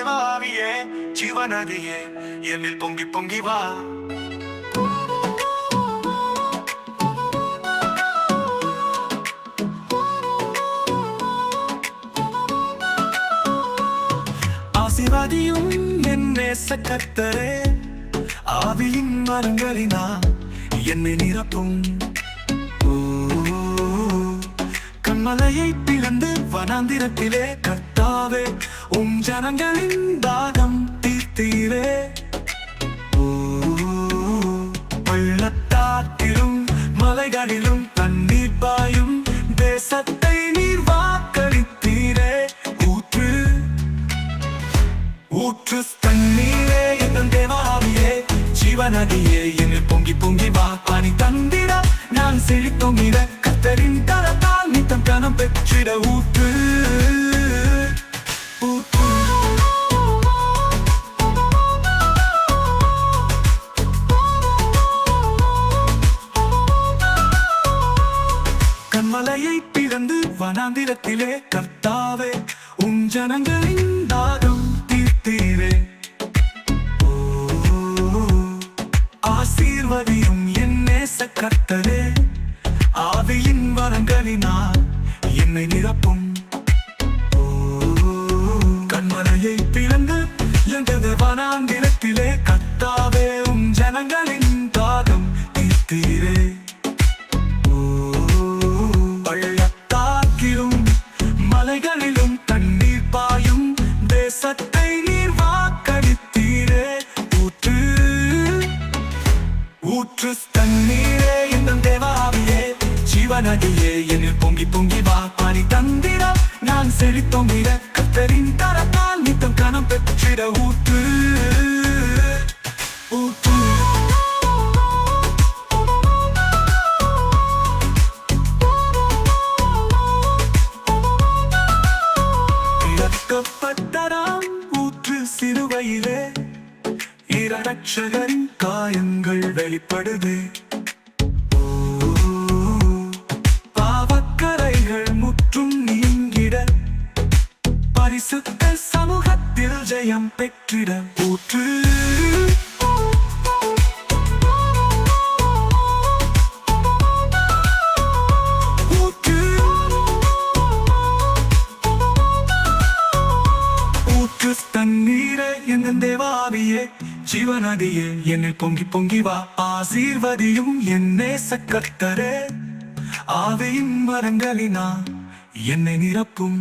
ஜீவநதியே என்னில் பொங்கி பொங்கி வா. ஆசிர்வாதியும் என் நேச கர்த்தரே ஆவியின் மரங்களினா என்னை நிரப்பும். கண்மலையை பிளந்து வனாந்திரத்திலே கர்த்தாவே உம் ஜனங்களின் தாகம் தீர்த்தீரே. பள்ளத்தாக்கிலும் மலைகளிலும் தண்ணீர் பாயும் தேசத்தை நீர் வாக்களித்தீரே. ஊற்று ஊற்று தண்ணீரே எங்கள் தேவாவியே. ஜீவநதியே என்று பொங்கி பொங்கி வா. பனி தந்திர நான் செழித்தொங்கிட. கத்தரின் தரத்தால் நித்தம் கணம் பெற்றிட ஊற்று. கண்மலையை பிளந்து வனாந்திரத்திலே கர்த்தாவே உன் ஜனங்களின் தாகம் தீர்த்தீரே. ஆசீர்வதியும் என் நேச கர்த்தரே ஆவியின் வரங்களினால் என்னை நிரப்பும். கண்மலையை பிளந்து எந்தது வனாந்திர ஊற்று தண்ணீரே இன்னும் தேவாவியே ஜீவநதியே என்னில் பொங்கி பொங்கி வா பனி தந்திர நான் செழித்தொங்கிட கத்தரின் தரத்தால் நித்தம் கணம் பெற்றிட ஊற்று ஊற்று இறக்கப்பட்டதாம் ஊற்று சிறுவையிலே இரட்சகரின் காயங்கள் வெளிப்படுது. பாவக்கரைகள் முற்றும் நீங்கிட. பரிசுத்த சமூகத்தில் ஜெயம் பெற்றிட ஊற்று. தண்ணீரை எங்கள் தேவாவியே. ஜீவநதியே என்னில் பொங்கி பொங்கி வா. ஆசீர்வதியும் என்னே சக்கத்தரே ஆவியின் மரங்களினா என்னை நிரப்பும்.